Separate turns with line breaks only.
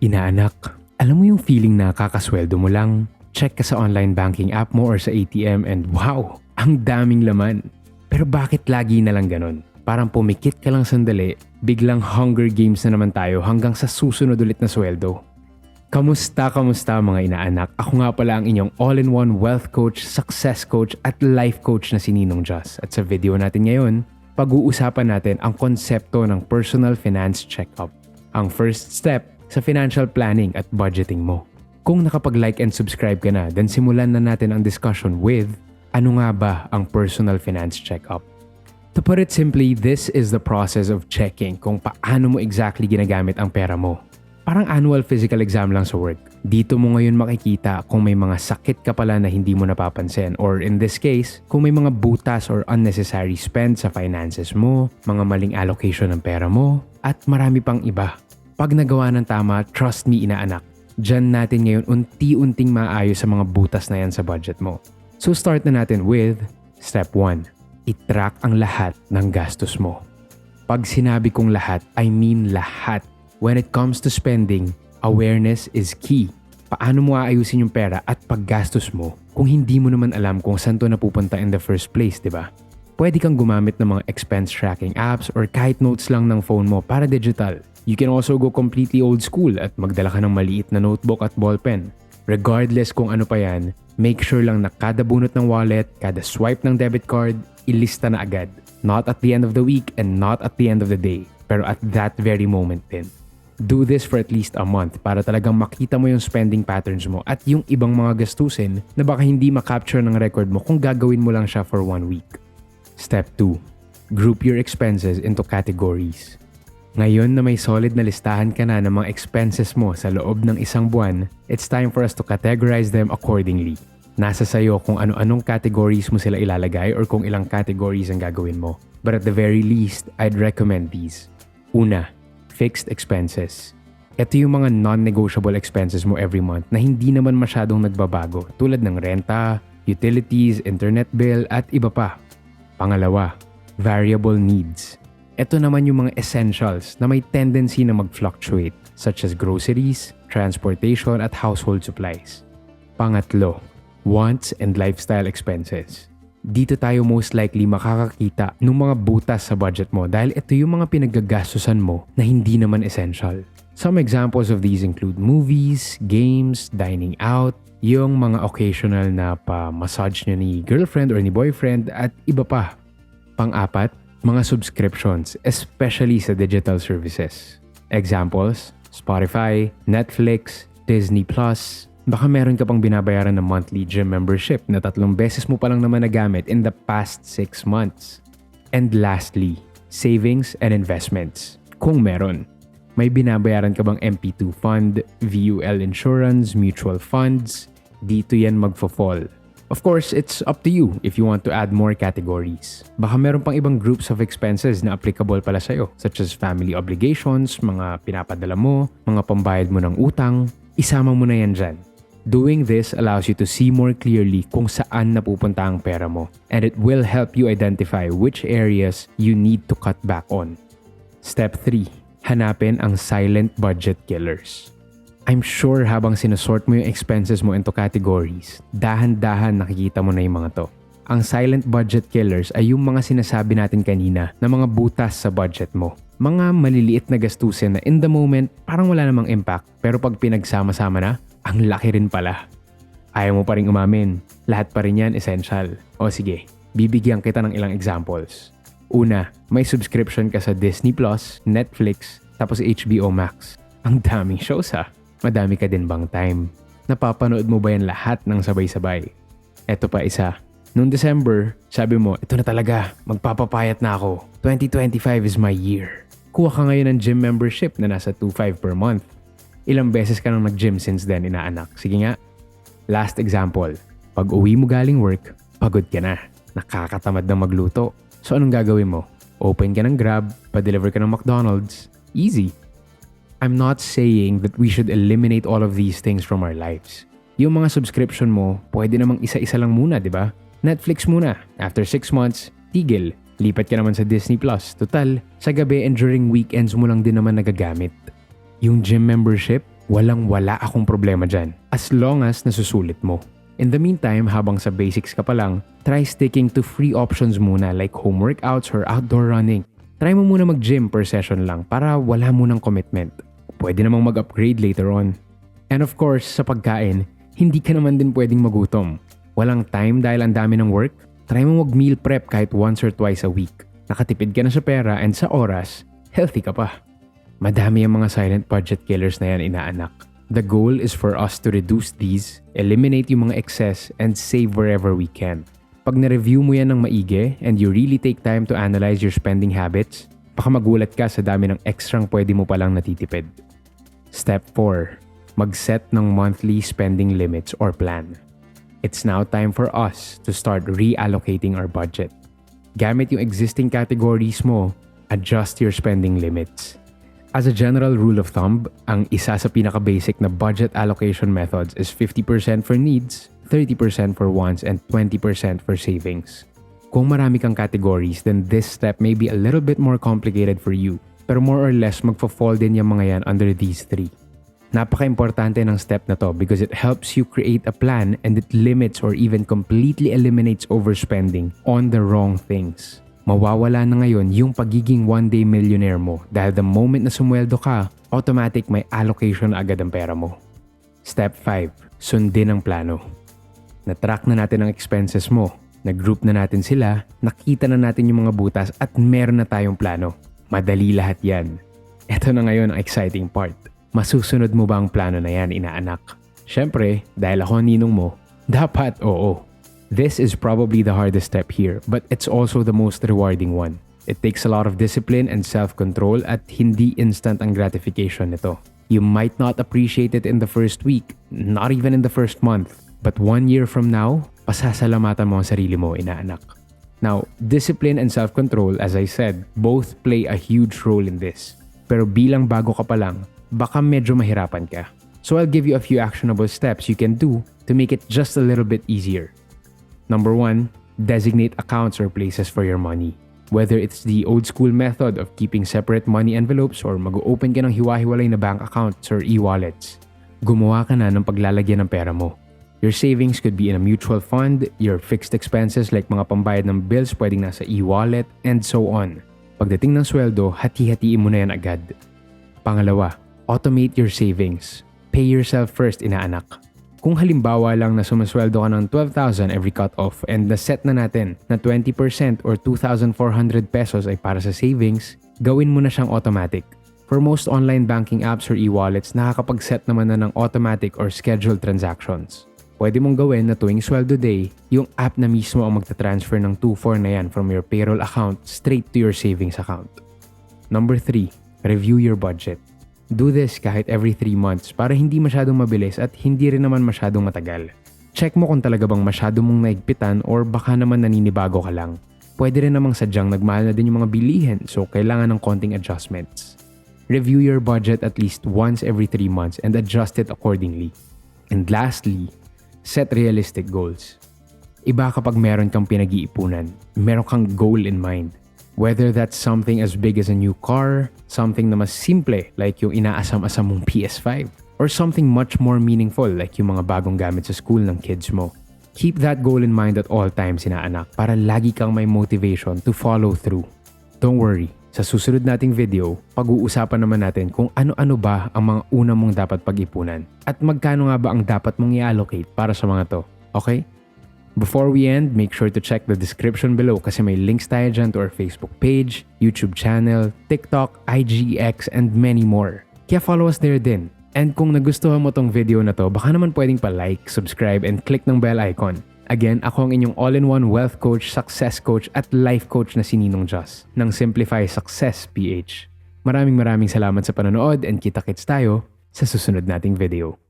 Inaanak, alam mo yung feeling na kakasweldo mo lang, check ka sa online banking app mo or sa ATM and wow, ang daming laman. Pero bakit lagi na lang ganon? Parang pumikit ka lang sandali, biglang hunger games na naman tayo hanggang sa susunod ulit na sweldo. Kamusta, kamusta mga inaanak? Ako nga pala ang inyong all-in-one wealth coach, success coach at life coach na si Ninong Joss. At sa video natin ngayon, pag-uusapan natin ang konsepto ng personal finance checkup. Ang first step sa financial planning at budgeting mo. Kung nakapag-like and subscribe ka na, then simulan na natin ang discussion with ano nga ba ang personal finance checkup. To put it simply, this is the process of checking kung paano mo exactly ginagamit ang pera mo. Parang annual physical exam lang sa work. Dito mo ngayon makikita kung may mga sakit ka pala na hindi mo napapansin or in this case, kung may mga butas or unnecessary spend sa finances mo, mga maling allocation ng pera mo, at marami pang iba. Pag nagawa ng tama, trust me inaanak, dyan natin ngayon unti-unting maayos sa mga butas na yan sa budget mo. So start na natin with step 1. I-track ang lahat ng gastos mo. Pag sinabi kong lahat, I mean lahat. When it comes to spending, awareness is key. Paano mo aayusin yung pera at paggastos mo kung hindi mo naman alam kung saan to napupunta in the first place, di ba? Pwede kang gumamit ng mga expense tracking apps or kahit notes lang ng phone mo para digital. You can also go completely old school at magdala ka ng maliit na notebook at ballpen. Regardless kung ano pa yan, make sure lang na kada bunot ng wallet, kada swipe ng debit card, ilista na agad. Not at the end of the week and not at the end of the day, pero at that very moment din. Do this for at least a month para talagang makita mo yung spending patterns mo at yung ibang mga gastusin na baka hindi makapture ng record mo kung gagawin mo lang siya for one week. Step 2. Group your expenses into categories. Ngayon na may solid na listahan ka na ng mga expenses mo sa loob ng isang buwan, it's time for us to categorize them accordingly. Nasa sayo kung ano-anong categories mo sila ilalagay or kung ilang categories ang gagawin mo. But at the very least, I'd recommend these. Una, fixed expenses. Ito yung mga non-negotiable expenses mo every month na hindi naman masyadong nagbabago tulad ng renta, utilities, internet bill at iba pa. Pangalawa, variable needs. Ito naman yung mga essentials na may tendency na mag-fluctuate such as groceries, transportation at household supplies. Pangatlo, wants and lifestyle expenses. Dito tayo most likely makakakita ng mga butas sa budget mo dahil ito yung mga pinagagastusan mo na hindi naman essential. Some examples of these include movies, games, dining out, yung mga occasional na pa-massage nyo ni girlfriend or ni boyfriend at iba pa. Pang-apat, mga subscriptions, especially sa digital services. Examples, Spotify, Netflix, Disney+, baka meron ka pang binabayaran ng monthly gym membership na tatlong beses mo palang naman nagamit in the past 6 months. And lastly, savings and investments. Kung meron. May binabayaran ka bang MP2 fund, VUL insurance, mutual funds? Dito yan magfo-fall. Of course, it's up to you if you want to add more categories. Baka meron pang ibang groups of expenses na applicable pala sa'yo, such as family obligations, mga pinapadala mo, mga pambayad mo ng utang, isama mo na yan dyan. Doing this allows you to see more clearly kung saan napupunta ang pera mo and it will help you identify which areas you need to cut back on. Step 3. Hanapin ang silent budget killers. I'm sure habang sinusort mo yung expenses mo into categories, dahan-dahan nakikita mo na yung mga to. Ang silent budget killers ay yung mga sinasabi natin kanina na mga butas sa budget mo. Mga maliliit na gastusin na in the moment parang wala namang impact pero pag pinagsama-sama na, ang laki rin pala. Ayaw mo pa rin umamin, lahat pa rin yan essential. O sige, bibigyan kita ng ilang examples. Una, may subscription ka sa Disney Plus, Netflix, tapos HBO Max. Ang daming shows ha. Madami ka din bang time? Napapanood mo ba yan lahat ng sabay-sabay? Eto pa isa. Noong December, sabi mo, ito na talaga, magpapapayat na ako. 2025 is my year. Kuha ka ngayon ng gym membership na nasa 2.5 per month. Ilang beses ka nang nag-gym since then, inaanak. Sige nga. Last example. Pag uwi mo galing work, pagod ka na. Nakakatamad na magluto. So anong gagawin mo? Open ka ng Grab, pa-deliver ka ng McDonald's. Easy. I'm not saying that we should eliminate all of these things from our lives. Yung mga subscription mo, pwede namang isa-isa lang muna, di ba? Netflix muna. After 6 months, tigil. Lipat ka naman sa Disney Plus. Total, sa gabi and during weekends mo lang din naman nagagamit. Yung gym membership, Walang wala akong problema dyan as long as nasusulit mo. In the meantime, habang sa basics ka pa lang, try sticking to free options muna like home workouts or outdoor running. Try mo muna mag-gym per session lang para wala munang commitment. Pwede namang mag-upgrade later on. And of course, sa pagkain, hindi ka naman din pwedeng magutom. Walang time dahil ang dami ng work? Try mo mag-meal prep kahit once or twice a week. Nakatipid ka na sa pera and sa oras, healthy ka pa. Madami ang mga silent budget killers na yan inaanak. The goal is for us to reduce these, eliminate yung mga excess, and save wherever we can. Pag na-review mo yan ng maigi and you really take time to analyze your spending habits, baka magulat ka sa dami ng extrang pwede mo palang natitipid. Step 4. Mag-set ng monthly spending limits or plan. It's now time for us to start reallocating our budget. Gamit yung existing categories mo, adjust your spending limits. As a general rule of thumb, ang isa sa pinaka-basic na budget allocation methods is 50% for needs, 30% for wants, and 20% for savings. Kung marami kang categories, then this step may be a little bit more complicated for you. Pero more or less, magfa-fall din yung mga yan under these three. Napaka-importante ng step na to because it helps you create a plan and it limits or even completely eliminates overspending on the wrong things. Mawawala na ngayon yung pagiging one-day millionaire mo dahil the moment na sumweldo ka, automatic may allocation agad ang pera mo. Step 5. Sundin ang plano. Na-track na natin ang expenses mo, nag-group na natin sila, nakita na natin yung mga butas at meron na tayong plano. Madali lahat yan. Ito na ngayon ang exciting part. Masusunod mo ba ang plano na yan, inaanak? Siyempre, dahil ako ang ninong mo, dapat oo. This is probably the hardest step here, but it's also the most rewarding one. It takes a lot of discipline and self-control at hindi instant ang gratification nito. You might not appreciate it in the first week, not even in the first month, but one year from now, pasasalamatan mo ang sarili mo, inaanak. Now, discipline and self-control, as I said, both play a huge role in this. Pero bilang bago ka pa lang, baka medyo mahirapan ka. So I'll give you a few actionable steps you can do to make it just a little bit easier. Number one, designate accounts or places for your money. Whether it's the old school method of keeping separate money envelopes or mag-open ka ng hiwa-hiwalay na bank accounts or e-wallets, gumawa ka na ng paglalagyan ng pera mo. Your savings could be in a mutual fund, your fixed expenses like mga pambayad ng bills pwedeng nasa e-wallet, and so on. Pagdating ng sweldo, hati-hatiin mo na yan agad. Pangalawa, automate your savings. Pay yourself first, inaanak. Kung halimbawa lang na sumasweldo ka ng 12,000 every cut-off and na-set na natin na 20% or 2,400 pesos ay para sa savings, gawin mo na siyang automatic. For most online banking apps or e-wallets, nakakapag-set naman na ng automatic or scheduled transactions. Pwede mong gawin na tuwing sweldo day, yung app na mismo ang magta-transfer ng 2,4 na yan from your payroll account straight to your savings account. Number 3, review your budget. Do this kahit every 3 months para hindi masyadong mabilis at hindi rin naman masyadong matagal. Check mo kung talaga bang masyado mong naigpitan or baka naman naninibago ka lang. Pwede rin namang sadyang nagmahal na din yung mga bilihin so kailangan ng konting adjustments. Review your budget at least once every 3 months and adjust it accordingly. And lastly, set realistic goals. Iba kapag meron kang pinag-iipunan, meron kang goal in mind. Whether that's something as big as a new car, something na mas simple like yung inaasam-asam mong PS5, or something much more meaningful like yung mga bagong gamit sa school ng kids mo. Keep that goal in mind at all times, inaanak, para lagi kang may motivation to follow through. Don't worry, sa susunod nating video, pag-uusapan naman natin kung ano-ano ba ang mga una mong dapat pag-ipunan at magkano nga ba ang dapat mong i-allocate para sa mga to. Okay? Before we end, make sure to check the description below kasi may links tayo dyan to our Facebook page, YouTube channel, TikTok, IGX, and many more. Kaya follow us there din. And kung nagustuhan mo tong video na to, baka naman pwedeng pa-like, subscribe, and click ng bell icon. Again, ako ang inyong all-in-one wealth coach, success coach, at life coach na si Ninong Joss ng Simplify Success PH. Maraming maraming salamat sa panonood and kita-kits tayo sa susunod nating video.